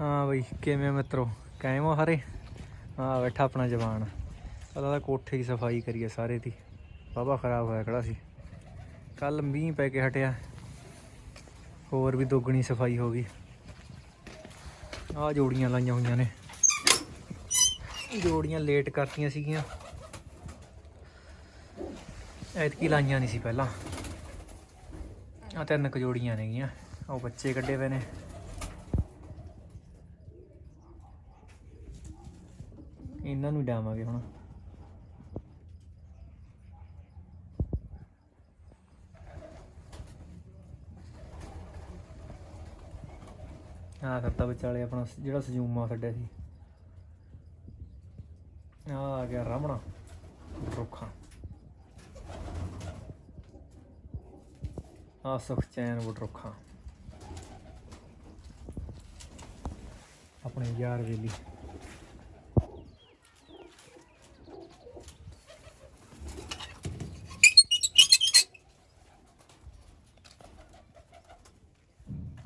ਹਾਂ ਬਈ, ਕਿਵੇਂ ਮਿੱਤਰੋ? ਕਾਇਮ ਹੋ ਹਰੇ ਹਾਂ ਬੈਠਾ ਆਪਣਾ ਜਵਾਨ। ਪਹਿਲਾਂ ਤਾਂ ਕੋਠੇ ਦੀ ਸਫ਼ਾਈ ਕਰੀਏ ਸਾਰੇ ਦੀ। ਬਾਬਾ ਖਰਾਬ ਹੋਇਆ ਕਿਹੜਾ ਸੀ। ਕੱਲ ਮੀਂਹ ਪੈ ਕੇ ਹਟਿਆ। ਹੋਰ ਵੀ ਦੁੱਗਣੀ ਸਫ਼ਾਈ ਹੋ ਗਈ। ਆਹ ਜੋੜੀਆਂ ਲਾਈਆਂ ਹੋਈਆਂ ਨੇ। ਜੋੜੀਆਂ ਲੇਟ ਕਰਤੀਆਂ ਸੀਗੀਆਂ। ਐਤਕੀ ਲਾਈਆਂ ਨਹੀਂ ਸੀ ਪਹਿਲਾਂ। ਆ ਤਿੰਨ ਕੁ ਜੋੜੀਆਂ ਨੇਗੀਆਂ। ਉਹ ਬੱਚੇ ਕੱਢੇ ਪਏ ਨੇ। ਇਹਨਾਂ ਨੂੰ ਡਾਵਾਂਗੇ ਹੁਣ। ਆ ਕਰਤਾ ਵਿਚਾਲੇ ਆਪਣਾ ਜਿਹੜਾ ਸਜੂਮਾ ਛੱਡਿਆ ਸੀ। ਆ ਆ ਗਿਆ ਰਮਣਾ ਰੁੱਖਾਂ। ਆ ਸੁਖਚੈਨ ਵੁੱਡ ਰੁੱਖਾਂ। ਆਪਣੇ ਯਾਰ ਵੇਲੀ।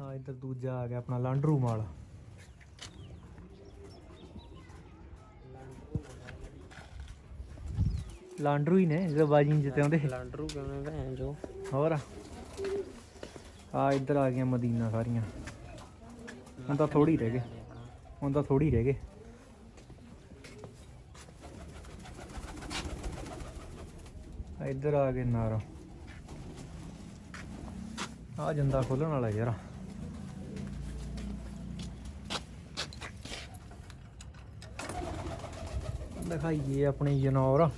ਹਾਂ ਇੱਧਰ ਦੂਜਾ ਆ ਗਿਆ ਆਪਣਾ ਲਾਂਡਰੂ ਮਾਲ ਲਾਂਡਰੂ ਹੀ ਨੇ ਜਿਹੜਾ ਬਾਜੀ ਜਿੱਤੇ ਆਉਂਦੇ ਲੰਡਰੂ ਕਿਵੇਂ ਭੈਣ ਜੋ? ਹੋਰ? ਆ ਇੱਧਰ ਆ ਗਈਆਂ ਮਦੀਨਾ ਸਾਰੀਆਂ। ਹੁਣ ਤਾਂ ਥੋੜੀ ਰਹਿ ਗਏ। ਹੁਣ ਤਾਂ ਥੋੜੀ ਰਹਿ ਗਏ। ਆ ਇੱਧਰ ਆ ਗਏ ਨਾਰ। ਆ ਜੰਦਾ ਖੋਲਣ ਵਾਲਾ ਯਾਰ। ਦਿਖਾਈਏ ਆਪਣੀ ਜਨੌਰ।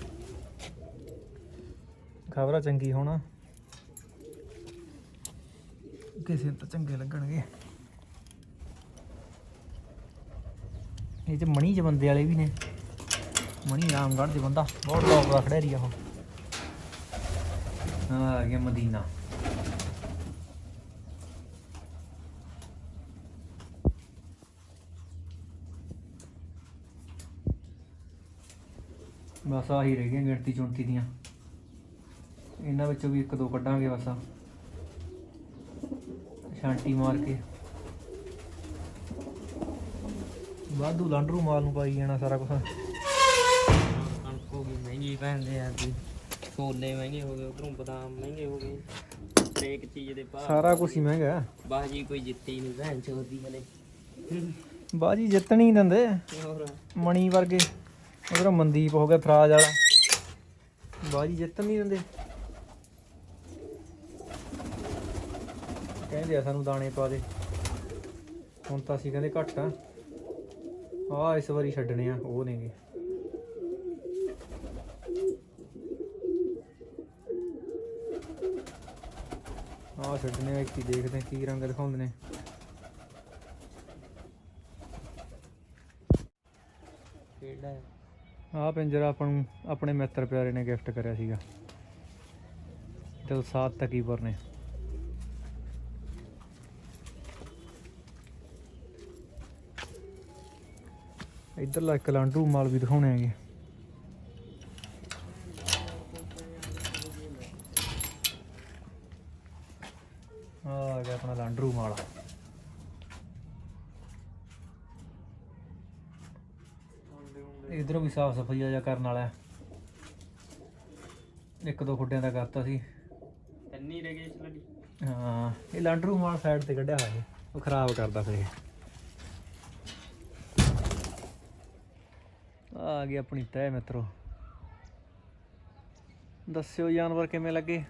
ਖਬਰਾਂ ਚੰਗੀ ਹੋਣਾ। ਕਿਸੇ ਨੂੰ ਤਾਂ ਚੰਗੇ ਲੱਗਣਗੇ। ਇਹ ਚ ਮਣੀ ਚ ਵਾਲੇ ਵੀ ਨੇ। ਮਣੀ ਰਾਮਗੜ੍ਹ ਦੇ ਬੰਦਾ। ਬਹੁਤ ਲੋਕ ਦਾ ਖੜਿਆ ਆ ਉਹ। ਆ ਗਿਆ ਮਦੀਨਾ। ਬਸ ਆਹੀ ਰਹਿ ਗਈਆਂ ਗਿਣਤੀ ਚੁਣਤੀ ਦੀਆਂ। ਇਹਨਾਂ ਵਿੱਚੋਂ ਵੀ ਇੱਕ ਦੋ ਕੱਢਾਂਗੇ ਬਸ ਸ਼ਾਂਟੀ ਮਾਰ ਕੇ। ਵਾਧੂ ਲਾਂਡਰੂ ਮਾਲ ਨੂੰ ਪਾਈ ਜਾਣਾ ਸਾਰਾ ਕੁਝ ਕਣਕ ਹੋ ਗਈ ਮਹਿੰਗੀ ਪੈਂਦੇ ਆ ਜੀ। ਛੋਲੇ ਮਹਿੰਗੇ ਹੋ ਗਏ ਉਧਰੋਂ ਬਦਾਮ ਮਹਿੰਗੇ ਹੋ ਗਏ। ਹਰੇਕ ਚੀਜ਼ ਦੇ ਭਾਅ ਸਾਰਾ ਕੁਝ ਹੀ ਮਹਿੰਗਾ। ਬਾਜੀ ਕੋਈ ਜਿੱਤੀ ਨਹੀਂ ਭੈਣ ਚੋਦੀ ਹਲੇ। ਬਾਜੀ ਜਿੱਤਣੀ ਦਿੰਦੇ। ਹੋਰ? ਮਣੀ ਵਰਗੇ। ਉਧਰ ਮਨਦੀਪ ਹੋ ਗਿਆ ਥਰਾਜ ਵਾਲਾ। ਬਾਜੀ ਜਿੱਤਣ ਨਹੀਂ ਦਿੰਦੇ। ਕਹਿੰਦੇ ਆ ਸਾਨੂੰ ਦਾਣੇ ਪਾ ਦੇ। ਹੁਣ ਤਾਂ ਅਸੀਂ ਕਹਿੰਦੇ ਘੱਟ ਆ। ਆ ਇਸ ਵਾਰੀ ਛੱਡਣੇ ਆ, ਉਹ ਨੇਗੇ। ਆ ਛੱਡਣੇ ਆ ਇੱਕ ਦੇਖਦੇ ਕੀ ਰੰਗ ਦਿਖਾਉਂਦੇ ਨੇ। ਕਿਹੜਾ ਆ ਪਿੰਜਰਾ ਆਪਾਂ ਨੂੰ ਆਪਣੇ ਮਿੱਤਰ ਪਿਆਰੇ ਨੇ ਗਿਫਟ ਕਰਿਆ ਸੀਗਾ। ਦਿਲਸਾਦ ਤਕੀਬਰ ਨੇ। ਇੱਧਰਲਾ ਇੱਕ ਲਾਂਡਰੂ ਮਾਲ ਵੀ ਦਿਖਾਉਣੇ ਹੈਗੇ। ਆ ਗਿਆ ਆਪਣਾ ਲਾਂਡਰੂ ਮਾਲ। ਇਧਰੋਂ ਵੀ ਸਾਫ਼ ਸਫ਼ਾਈ ਜਿਹਾ ਕਰਨ ਵਾਲਾ। ਇੱਕ ਦੋ ਖੁੱਡਿਆਂ ਦਾ ਕਰਤਾ ਸੀ। ਇੰਨੀ ਰਹਿ ਗਈ ਇਸ ਲੜੀ। ਹਾਂ ਇਹ ਲਾਂਡਰੂ ਮਾਲ ਸਾਈਡ ਤੇ ਕੱਢਿਆ ਹੋਇਆ ਹੈ ਉਹ ਖਰਾਬ ਕਰਦਾ ਫਿਰ ਆ ਗਈ ਆਪਣੀ ਤੈ ਮਿੱਤਰੋ। ਦੱਸਿਓ ਜਾਨਵਰ ਕਿਵੇਂ ਲੱਗੇ?